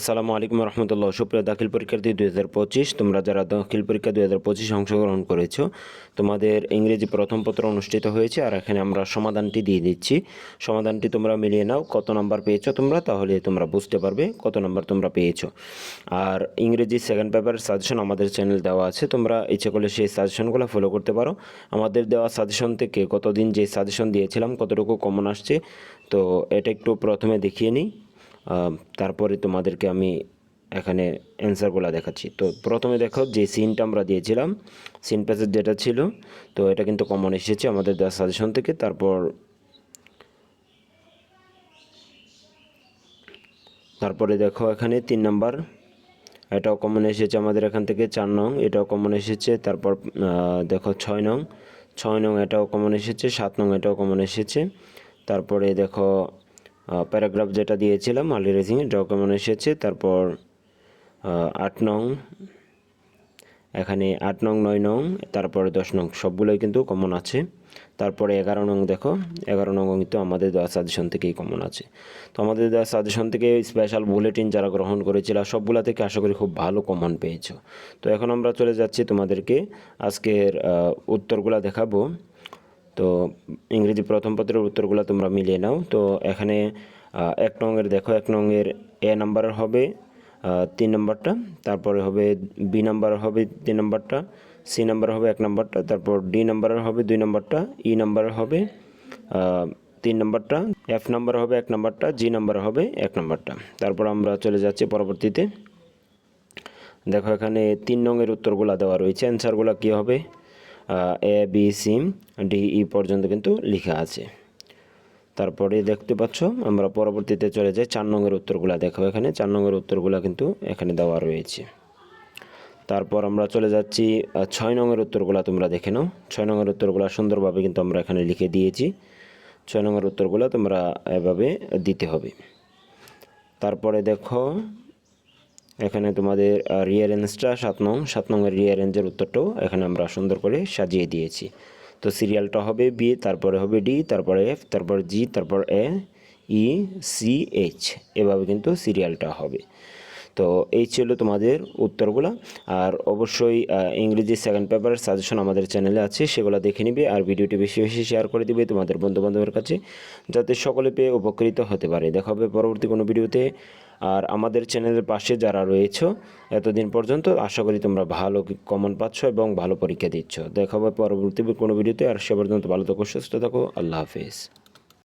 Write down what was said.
আসসালামু আলাইকুম রহমতুল্লাহ। সুপ্রিয় দাখিল পরীক্ষার্থী দুই হাজার পঁচিশ, তোমরা যারা দাখিল পরীক্ষা দুই হাজার পঁচিশ অংশগ্রহণ করেছ, তোমাদের ইংরেজি প্রথম পত্র অনুষ্ঠিত হয়েছে আর এখানে আমরা সমাধানটি দিয়ে দিচ্ছি। সমাধানটি তোমরা মিলিয়ে নাও, কত নাম্বার পেয়েছ তোমরা, তাহলে তোমরা বুঝতে পারবে কত নাম্বার তোমরা পেয়েছ। আর ইংরেজি সেকেন্ড পেপার সাজেশন আমাদের চ্যানেল দেওয়া আছে, তোমরা ইচ্ছে করলে সেই সাজেশনগুলো ফলো করতে পারো। আমাদের দেওয়া সাজেশন থেকে কতদিন যে সাজেশন দিয়েছিলাম, কতটুকু কমন আসছে, তো এটা একটু প্রথমে দেখিয়ে নিই। তারপরে তোমাদেরকে আমি এখানে অ্যান্সারগুলো দেখাচ্ছি। তো প্রথমে দেখো যে সিনটা আমরা দিয়েছিলাম সিন প্যাসেজ যেটা ছিল, তো এটা কিন্তু কমন এসেছে আমাদের দেওয়া সাজেশন থেকে। তারপর, তারপরে দেখো এখানে তিন নাম্বার এটাও কমন এসেছে আমাদের এখান থেকে চার নং, এটাও কমন এসেছে। তারপর দেখো ছয় নং ছয় নং এটাও কমন এসেছে, সাত নং এটাও কমন এসেছে। তারপরে দেখো প্যারাগ্রাফ যেটা দিয়েছিলাম আলি রেজিং এটাও কমন এসেছে, তারপর আট নং, এখানে আট নং, নয় নং, তারপরে দশ নং, সবগুলোই কিন্তু কমন আছে। তারপরে এগারো নং দেখো, এগারো নং কিন্তু আমাদের দেওয়া সাজেশন থেকেই কমন আছে। তো আমাদের দেওয়া সাজেশন থেকে স্পেশাল বুলেটিন যারা গ্রহণ করেছিল, সবগুলা থেকে আশা করি খুব ভালো কমন পেয়েছ। তো এখন আমরা চলে যাচ্ছি তোমাদেরকে আজকের উত্তরগুলা দেখাবো। তো ইংরেজি প্রথম পত্রের উত্তরগুলো তোমরা মিলিয়ে নাও। তো এখানে এক নংয়ের দেখো, এক নংয়ের এ নাম্বারের হবে তিন নাম্বারটা, তারপরে হবে বি নাম্বার হবে তিন নাম্বারটা, সি নাম্বার হবে এক নাম্বারটা, তারপর ডি নাম্বারের হবে দুই নাম্বারটা, ই নাম্বারের হবে তিন নাম্বারটা, এফ নাম্বার হবে এক নাম্বারটা, জি নাম্বার হবে এক নাম্বারটা। তারপর আমরা চলে যাচ্ছি পরবর্তীতে। দেখো এখানে তিন নংয়ের উত্তরগুলো দেওয়া রয়েছে। অ্যান্সারগুলো কী হবে? A B C D E পর্যন্ত কিন্তু লেখা আছে। তারপরে দেখতে পাচ্ছ, আমরা পরবর্তীতে চলে যাই চার নংয়ের উত্তরগুলো। দেখো এখানে চার নংয়ের উত্তরগুলো কিন্তু এখানে দেওয়া রয়েছে। তারপর আমরা চলে যাচ্ছি ছয় নংয়ের উত্তরগুলো তোমরা দেখে নাও। ছয় নংয়ের উত্তরগুলো সুন্দরভাবে কিন্তু আমরা এখানে লিখে দিয়েছি। ছয় নংয়ের উত্তরগুলো তোমরা এভাবে দিতে হবে। তারপরে দেখো এখানে তোমাদের রিয়ারেঞ্জটা সাত নং, সাত নংয়ের রিয়ারেঞ্জের উত্তরটাও এখানে আমরা সুন্দর করে সাজিয়ে দিয়েছি। তো সিরিয়ালটা হবে বি তারপরে হবে ডি তারপরে এফ তারপর জি তারপর এ ই সি এইচ এভাবে কিন্তু সিরিয়ালটা হবে। তো এই ছিল তোমাদের উত্তরগুলো। আর অবশ্যই ইংরেজি সেকেন্ড পেপারের সাজেশন আমাদের চ্যানেলে আছে, সেগুলো দেখে নিবে আর ভিডিওটি বেশি বেশি শেয়ার করে দিবে তোমাদের বন্ধুবান্ধবের কাছে, যাতে সকলে পেয়ে উপকৃত হতে পারে। দেখা হবে পরবর্তী কোনো ভিডিওতে আর আমাদের চ্যানেলের পাশে যারা রয়েছ, এতদিন পর্যন্ত আশা করি তোমরা ভালো কমন পাচ্ছ এবং ভালো পরীক্ষা দিচ্ছ। দেখাবো পরবর্তী কোনো ভিডিওতে। আর সে পর্যন্ত ভালো থাকো, সুস্থ থাকো। আল্লাহ হাফেজ।